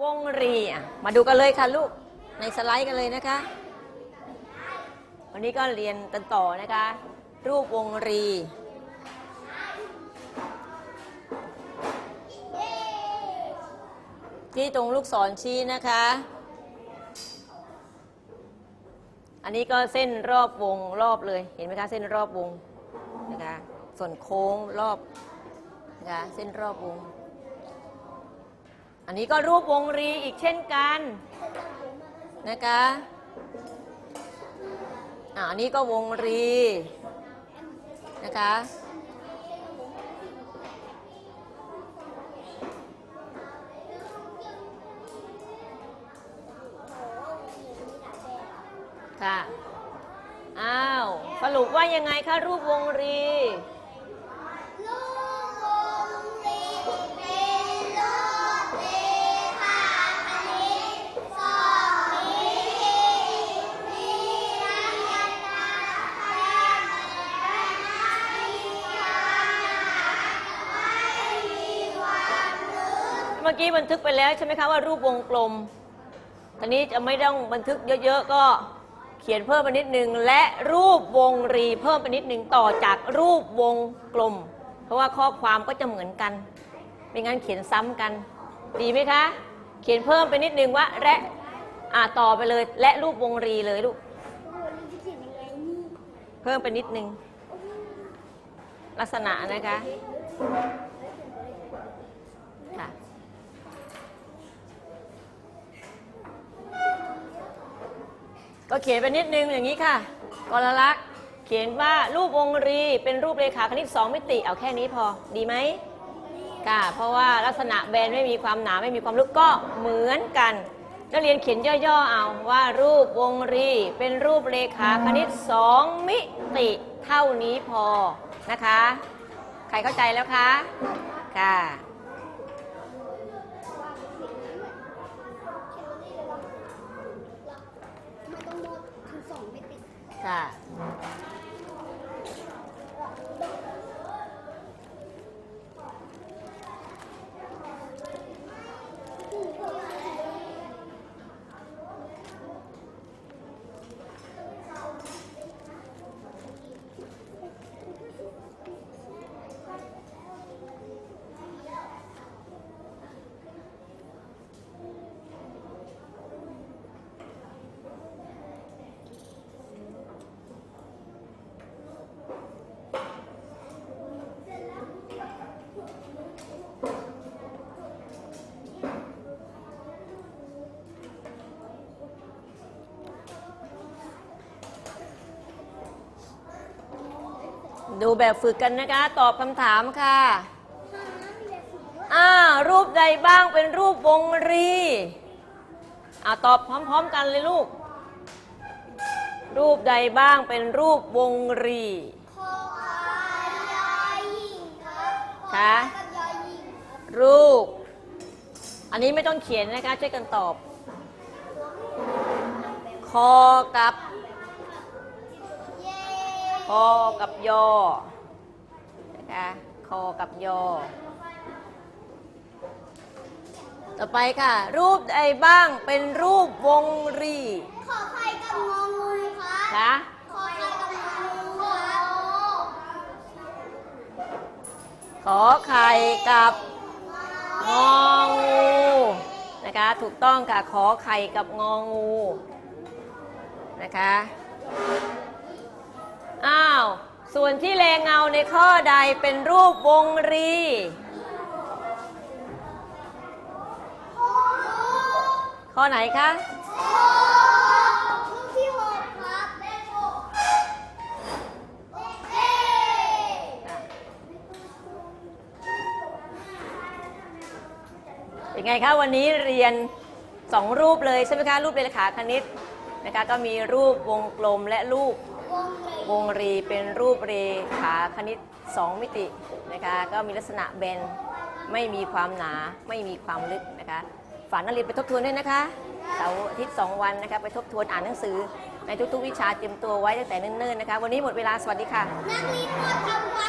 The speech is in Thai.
วงรีมาดูกันเลยค่ะลูกในสไลด์กันเลยนะคะ วันนี้ก็เรียนกันต่อนะคะ รูปวงรี ที่ตรงลูกศรชี้นะคะ อันนี้ก็เส้นรอบวงรอบเลยเห็นไหมคะเส้นรอบวงนะคะส่วนโค้งรอบนะคะเส้นรอบวง อันนี้ก็รูปวงรีอีกเช่นกันนะคะอ่าอันนี้ก็วงรีนะคะค่ะ อ้าว สรุปว่ายังไงคะรูปวงรี มื่อกี้บันทึกไปแล้วใช่ไหมคะว่ารูปวงกลมทีนี้จะไม่ต้องบันทึกเยอะๆก็เขียนเพิ่มไปนิดนึง และรูปวงรีเพิ่มไปนิดนึงต่อจากรูปวงกลม เพราะว่าข้อความก็จะเหมือนกัน ไม่งั้นเขียนซ้ำกัน ดีไหมคะ เขียนเพิ่มไปนิดนึงว่าและอ่าต่อไปเลย และรูปวงรีเลยลูกเพิ่มไปนิดนึง ลักษณะนะคะค่ะ เขียนไปนิดนึงอย่างนี้ค่ะกรลักษณ์เขียนว่ารูปวงรี เป็นรูปเรขาคณิต 2 มิติ เอาแค่นี้พอดีไหมค่ะเพราะว่าลักษณะแบนไม่มีความหนาไม่มีความลึกก็เหมือนกันนักเรียนเขียนย่อๆเอาว่ารูปวงรี เป็นรูปเรขาคณิต 2 มิติเท่านี้พอนะคะ ใครเข้าใจแล้วคะ ค่ะ มันต้องหมดถึงสองมิติ ค่ะ ดูแบบฝึกกันนะคะ ตอบคำถามค่ะอ่ารูปใดบ้างเป็นรูปวงรีอ่าตอบพร้อมๆกันเลยลูก รูปใดบ้างเป็นรูปวงรีคออายายหญิงครับค่ะกับยายหญิงครับรูป อันนี้ไม่ต้องเขียนนะคะ ช่วยกันตอบ คอกับเย้ค อกับยอนะคะคอกับยอ ต่อไปค่ะ รูปใดบ้างเป็นรูปวงรีขอไข่กับงองูครับคะขอไข่กับงองูครับขอไข่กับงองูนะคะ ถูกต้องค่ะ ขอไข่กับงองูนะคะ อ้าว ส่วนที่แรงเงาในข้อใดเป็นรูปวงรี ข้อไหนคะลูกที่หกครับเลขหกโอเคเป็นไงคะวันนี้เรียน 2 รูปเลยใช่ไหมคะ รูปเรขาคณิตนะคะก็มีรูปวงกลมและรูป วงรีเป็นรูปเรขาคณิต 2 มิตินะคะก็มีลักษณะเบนไม่มีความหนาไม่มีความลึกนะคะฝากนักเรียนไปทบทวนด้วยนะคะเสาร์อาทิตย์ 2 วันนะคะไปทบทวนอ่านหนังสือในทุกๆ วิชาเตรียมตัวไว้ตั้งแต่เนิ่นๆนะคะ วันนี้หมดเวลาสวัสดีค่ะ นักเรียนหมดคำวั